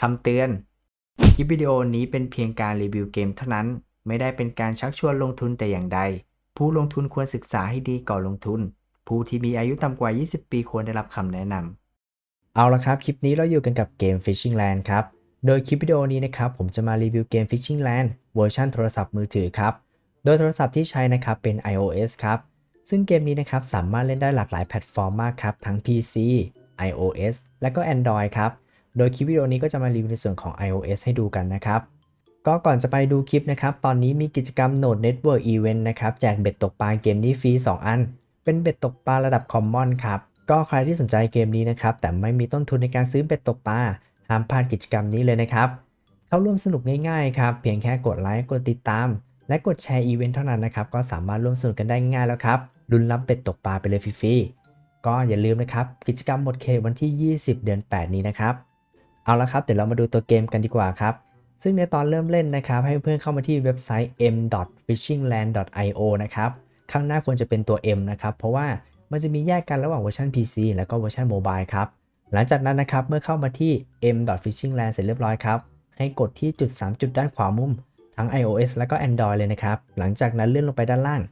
คำเตือน คลิปวิดีโอนี้เป็นเพียงการรีวิวเกมเท่านั้น ไม่ได้เป็นการชักชวนลงทุนแต่อย่างใด ผู้ลงทุนควรศึกษาให้ดีก่อนลงทุน ผู้ที่มีอายุต่ำกว่า 20 ปีควรได้รับคำแนะนำ เอาละครับ คลิปนี้เราอยู่กันกับเกม Fishing Land ครับ โดยคลิปวิดีโอนี้นะครับ ผมจะมารีวิวเกม Fishing Land เวอร์ชันโทรศัพท์มือถือครับ โดยโทรศัพท์ที่ใช้นะครับเป็น iOS ครับ ซึ่งเกมนี้นะครับสามารถเล่นได้หลากหลายแพลตฟอร์มมากครับ ทั้ง PC iOS และก็ Android ครับ โดยคลิปวิดีโอนี้ก็จะมารีวิวในส่วนของ iOS ให้ดูกันนะครับ ก็ก่อนจะไปดูคลิปนะครับ ตอนนี้มีกิจกรรม Node Network Event นะครับ แจกเบ็ดตกปลาเกมนี้ฟรี 2 อัน เป็นเบ็ดตกปลาระดับ Common ครับ ก็ใครที่สนใจเกมนี้นะครับ แต่ไม่มีต้นทุนในการซื้อเบ็ดตกปลา ห้ามพลาดกิจกรรมนี้เลยนะครับ เข้าร่วมสนุกง่ายๆครับ เพียงแค่กดไลค์ กดติดตาม และกดแชร์อีเวนต์เท่านั้นนะครับ ก็สามารถร่วมสนุกกันได้ง่ายแล้วครับ ลุ้นรับเบ็ดตกปลาไปเลยฟรีๆ ก็อย่าลืมนะครับ กิจกรรมหมดเขตวันที่ 20 เดือน 8 นี้นะครับ เอาละครับ เดี๋ยวเรามาดูตัวเกมกันดีกว่าครับ ซึ่งในตอนเริ่มเล่นนะครับ ให้เพื่อนเข้ามาที่เว็บไซต์ m.fishingland.io นะครับ ข้างหน้าควรจะเป็นตัว M นะครับ เพราะว่ามันจะมีแยกกันระหว่างเวอร์ชัน PC แล้วก็เวอร์ชันโมบายครับ หลังจากนั้นนะครับ เมื่อเข้ามาที่ m.fishingland เสร็จเรียบร้อยครับ ให้กดที่จุด 3 จุดด้านขวามุม ทั้ง iOS แล้วก็ Android เลยนะครับ หลังจากนั้นเลื่อนลงไปด้านล่าง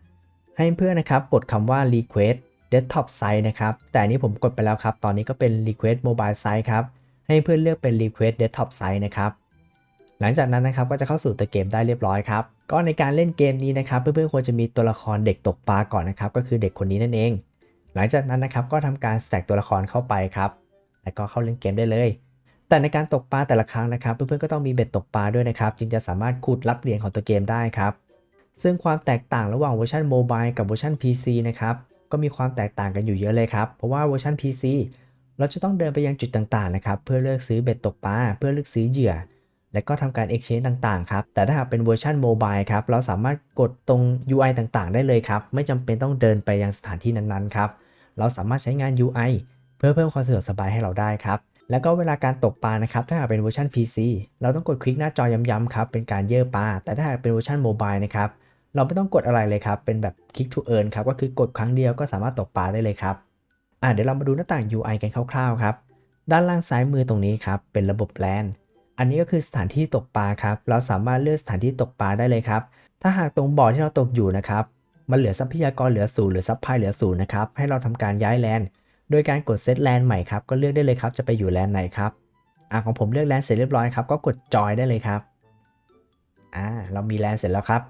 ให้เพื่อนนะครับ กดคำว่า request desktop site นะครับ แต่นนี้ผมกดไปแล้วครับ ตอนนี้ก็เป็น request mobile site ครับ ให้เพื่อนเลือกเป็น request desktop site นะครับ หลังจากนั้นนะครับก็จะเข้าสู่ตัวเกมได้เรียบร้อยครับ ก็ในการเล่นเกมนี้นะครับเพื่อนๆควรจะมีตัวละครเด็กตกปลาก่อนนะครับ ก็คือเด็กคนนี้นั่นเอง หลังจากนั้นนะครับก็ทำการแสกตัวละครเข้าไปครับ แล้วก็เข้าเล่นเกมได้เลย แต่ในการตกปลาแต่ละครั้งนะครับ เพื่อนๆก็ต้องมีเบ็ดตกปลาด้วยนะครับ จึงจะสามารถขุดรับเหรียญของตัวเกมได้ครับ ซึ่งความแตกต่างระหว่างเวอร์ชันโมบายกับเวอร์ชัน PC นะครับก็มีความแตกต่างกันอยู่เยอะเลยครับ เพราะว่าเวอร์ชัน PC เราจะต้องเดินไปยังจุดต่างๆนะครับเพื่อเลือกซื้อเบ็ดตกปลาเพื่อเลือกซื้อเหยื่อ และก็ทำการ exchange ต่างๆครับแต่ถ้าหากเป็นเวอร์ชันโมบายครับเราสามารถกดตรง UI ต่างๆ ได้เลยครับไม่จำเป็นต้องเดินไปยังสถานที่นั้นๆครับเราสามารถใช้งาน UI เพื่อเพิ่มความสะดวกสบายให้เราได้ครับแล้วก็เวลาการตกปลานะครับถ้าหากเป็นเวอร์ชัน PC เราต้องกดคลิกหน้าจอย้ำๆครับเป็นการเย่อปลาแต่ถ้าหากเป็นเวอร์ชันโมบายนะครับเราไม่ต้องกดอะไรเลยครับเป็นแบบ click to earn ครับก็คือกดครั้งเดียวก็สามารถตกปลาได้เลยครับ อะเดี๋ยวเรามาดูหน้าต่าง UI กันคร่าวๆครับ ด้านล่างซ้ายมือตรงนี้ครับ เป็นระบบแลนอันนี้ก็คือสถานที่ตกปลาครับ เราสามารถเลือกสถานที่ตกปลาได้เลยครับ ถ้าหากตรงบ่อที่เราตกอยู่นะครับ มันเหลือทรัพยากรเหลือศูนย์หรือซัพพลายเหลือศูนย์นะครับ ให้เราทำการย้ายแลนโดยการกดเซตแลนใหม่ครับ ก็เลือกได้เลยครับ จะไปอยู่แลนไหนครับ อะของผมเลือกแลนเสร็จเรียบร้อยครับ ก็กดจอยได้เลยครับ อ่า เรามีแลนเสร็จแล้วครับ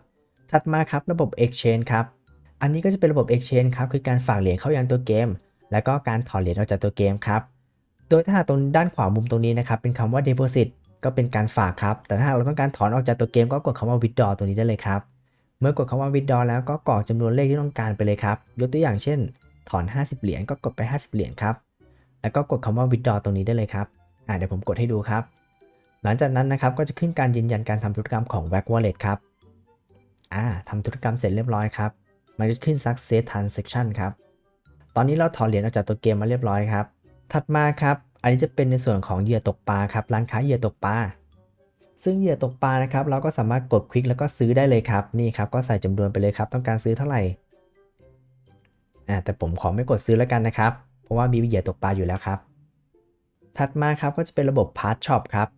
ถัดมาครับระบบ Exchange ครับ อันนี้ก็จะเป็นระบบ Exchange ครับ คือการฝากเหรียญเข้ายังตัวเกม แล้วก็การถอนเหรียญออกจากตัวเกมครับ โดยถ้าหากตรงด้านขวามุมตรงนี้นะครับเป็นคำว่า deposit ก็เป็นการฝากครับ แต่ถ้าหากเราต้องการถอนออกจากตัวเกมก็กดคำว่า withdraw ตัวนี้ได้เลยครับ เมื่อกดคำว่า withdraw แล้วก็กรอกจำนวนเลขที่ต้องการไปเลยครับ ยกตัวอย่างเช่น ถอน 50 เหรียญก็กดไป 50 เหรียญครับ แล้วก็กดคำว่า withdraw ตรงนี้ได้เลยครับ อ่าเดี๋ยวผมกดให้ดูครับ หลังจากนั้นนะครับก็จะขึ้นการยืนยันการทำธุรกรรมของ w a c Wallet ครับ อ่าทำธุรกรรมเสร็จเรียบร้อยครับ มันจะขึ้น success transaction ครับ ตอนนี้เราถอนเหรียญออกจากตัวเกมมาเรียบร้อยครับ ถัดมาครับ อันนี้จะเป็นในส่วนของเหยื่อตกปลาครับ ร้านค้าเหยื่อตกปลา ซึ่งเหยื่อตกปลานะครับ เราก็สามารถกดคลิกแล้วก็ซื้อได้เลยครับ นี่ครับ ก็ใส่จำนวนไปเลยครับ ต้องการซื้อเท่าไหร่อ่าแต่ผมขอไม่กดซื้อแล้วกันนะครับ เพราะว่ามีเหยื่อตกปลาอยู่แล้วครับ ถัดมาครับก็จะเป็นระบบ Part Shop ครับ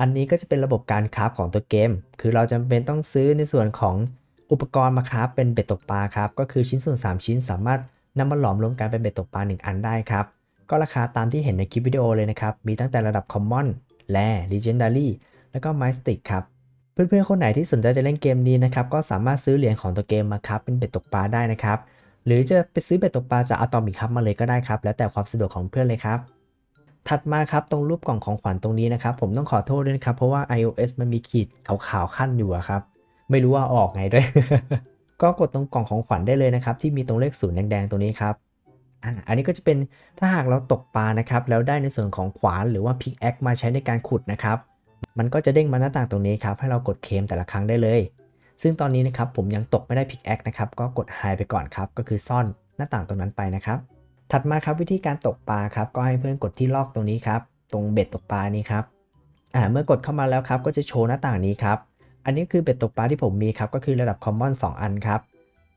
อันนี้ก็จะเป็นระบบการคราฟของตัวเกม คือเราจำเป็นต้องซื้อในส่วนของอุปกรณ์มาคราฟเป็นเบ็ดตกปลาครับ ก็คือชิ้นส่วน 3 ชิ้นสามารถ นำมาหลอมรวมกันเป็นเบ็ดตกปลา1 อันได้ครับ ก็ราคาตามที่เห็นในคลิปวิดีโอเลยนะครับ มีตั้งแต่ระดับ Common และ Legendary แล้วก็ Mystic ครับเพื่อนๆ คนไหนที่สนใจจะเล่นเกมนี้นะครับก็สามารถซื้อเหรียญของตัวเกมมาครับเป็นเบ็ดตกปลาได้นะครับ หรือจะไปซื้อเบ็ดตกปลาจาก Atomic Hub มาเลยก็ได้ครับ แล้วแต่ความสะดวกของเพื่อนเลยครับ ถัดมาครับตรงรูปกล่องของขวัญตรงนี้นะครับ ผมต้องขอโทษด้วยนะครับ เพราะว่า iOS มันมีขีดขาวๆขั้นอยู่ครับ ไม่รู้ว่าออกไงด้วย ก็กดตรงกล่องของขวัญได้เลยนะครับ ที่มีตรงเลขศูนย์แดงๆตรงนี้ครับอันนี้ก็จะเป็นถ้าหากเราตกปลานะครับ แล้วได้ในส่วนของขวานหรือว่าพิกแอคมาใช้ในการขุดนะครับ มันก็จะเด้งมาหน้าต่างตรงนี้ครับให้เรากดเคมแต่ละครั้งได้เลย ซึ่งตอนนี้นะครับผมยังตกไม่ได้พิกแอคนะครับก็กด hide ไปก่อนครับ ก็คือซ่อนหน้าต่างตรงนั้นไปนะครับ ถัดมาครับวิธีการตกปลาครับ ก็ให้เพื่อนกดที่ลอกตรงนี้ครับ ตรงเบ็ดตกปลานี้ครับอ่าเมื่อกดเข้ามาแล้วครับ ก็จะโชว์หน้าต่างนี้ครับ อันนี้คือเบ็ดตกปลาที่ผมมีครับก็คือระดับ Common 2 อันครับ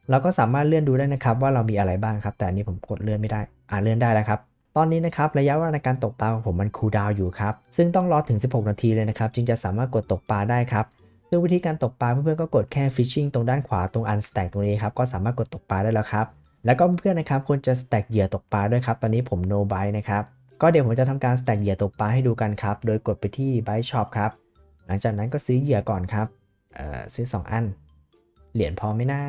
เราก็สามารถเลื่อนดูได้นะครับว่าเรามีอะไรบ้างครับ แต่อันนี้ผมกดเลื่อนไม่ได้ อ่าเลื่อนได้แล้วครับ ตอนนี้นะครับระยะเวลาในการตกปลาของผมมันคูลดาวอยู่ครับ ซึ่งต้องรอถึง 16 นาทีเลยนะครับ จึงจะสามารถกดตกปลาได้ครับซึ่งวิธีการตกปลาเพื่อนๆก็กดแค่ fishing ตรงด้านขวาตรง unstack ตรงนี้ครับก็สามารถกดตกปลาได้แล้วครับ แล้วก็เพื่อนๆนะครับควรจะ stack เหยื่อตกปลาด้วยครับ ตอนนี้ผม no buy นะครับ ก็เดี๋ยวผมจะทำการ stack เหยื่อตกปลาให้ดูกันครับ โดยกดไปที่ buy shop ครับ หลังจากนั้นก็ซื้อเหยื่อก่อนครับ ซื้อ 2 อัน เหรียญพอไหมนะ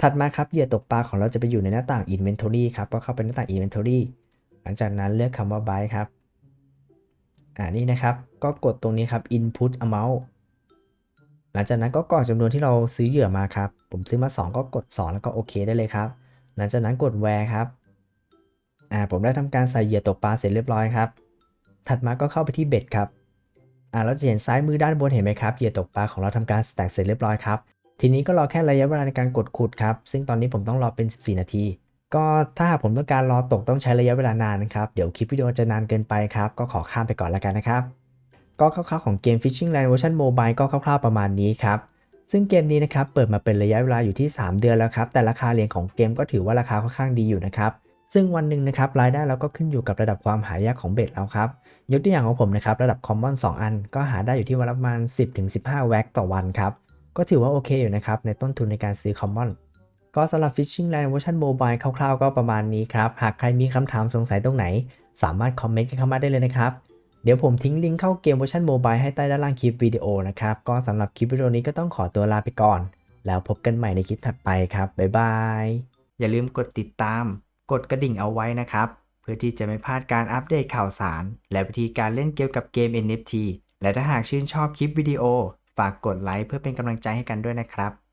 ถัดมาครับเหยื่อตกปลาของเราจะไปอยู่ในหน้าต่าง inventory ครับ ก็เข้าไปหน้าต่าง inventory หลังจากนั้นเลือกคำว่า buy ครับ อ่านี่นะครับ ก็กดตรงนี้ครับ input amount หลังจากนั้นก็กรอกจำนวนที่เราซื้อเหยื่อมาครับ ผมซื้อมา 2 ก็กด 2 แล้วก็โอเคได้เลยครับ หลังจากนั้นกด where ครับ อ่าผมได้ทำการใส่เหยื่อตกปลาเสร็จเรียบร้อยครับ ถัดมาก็เข้าไปที่เบ็ดครับ อ่าเราจะเห็นซ้ายมือด้านบนเห็นไหมครับเหยื่อตกปลาของเราทำการ stack เสร็จเรียบร้อยครับ ทีนี้ก็รอแค่ระยะเวลาในการกดขุดครับ ซึ่งตอนนี้ผมต้องรอเป็น 14 นาที ก็ถ้าหากผมต้องการรอตกต้องใช้ระยะเวลานานนะครับ เดี๋ยวคลิปวิดีโอจะนานเกินไปครับ ก็ขอข้ามไปก่อนแล้วกันนะครับ ก็คร่าวๆของเกม Fishing Land เวอร์ชันโมบายก็คร่าวๆประมาณนี้ครับ ซึ่งเกมนี้นะครับเปิดมาเป็นระยะเวลาอยู่ที่ 3 เดือนแล้วครับ แต่ราคาเหรียญของเกมก็ถือว่าราคาค่อนข้างดีอยู่นะครับ ซึ่งวันหนึ่งนะครับรายได้เราก็ขึ้นอยู่กับระดับความหายากของเบ็ดแล้วครับ ยกตัวอย่างของผมนะครับระดับคอมมอน2อัน ก็หาได้อยู่ที่วันละประมาณ 10-15 แว็กต่อวันครับ ก็ถือว่าโอเคอยู่นะครับในต้นทุนในการซื้อคอมมอนก็สำหรับ Fishing Land เวอร์ชันโมบายคร่าวๆ ก็ประมาณนี้ครับ หากใครมีคำถามสงสัยตรงไหน สามารถคอมเมนต์กันเข้ามาได้เลยนะครับ เดี๋ยวผมทิ้งลิงก์เข้าเกมเวอร์ชันโมบายให้ใต้ด้านล่างคลิปวิดีโอนะครับ ก็สำหรับคลิปวิดีโอนี้ก็ต้องขอตัวลาไปก่อน แล้วพบกันใหม่ในคลิปถัดไปครับ บ๊ายบาย อย่าลืมกดติดตาม กดกระดิ่งเอาไว้นะครับ เพื่อที่จะไม่พลาดการอัปเดตข่าวสาร และวิธีการเล่นเกี่ยวกับเกม NFT และถ้าหากชื่นชอบคลิปวิดีโอ ฝากกดไลค์เพื่อเป็นกำลังใจให้กันด้วยนะครับ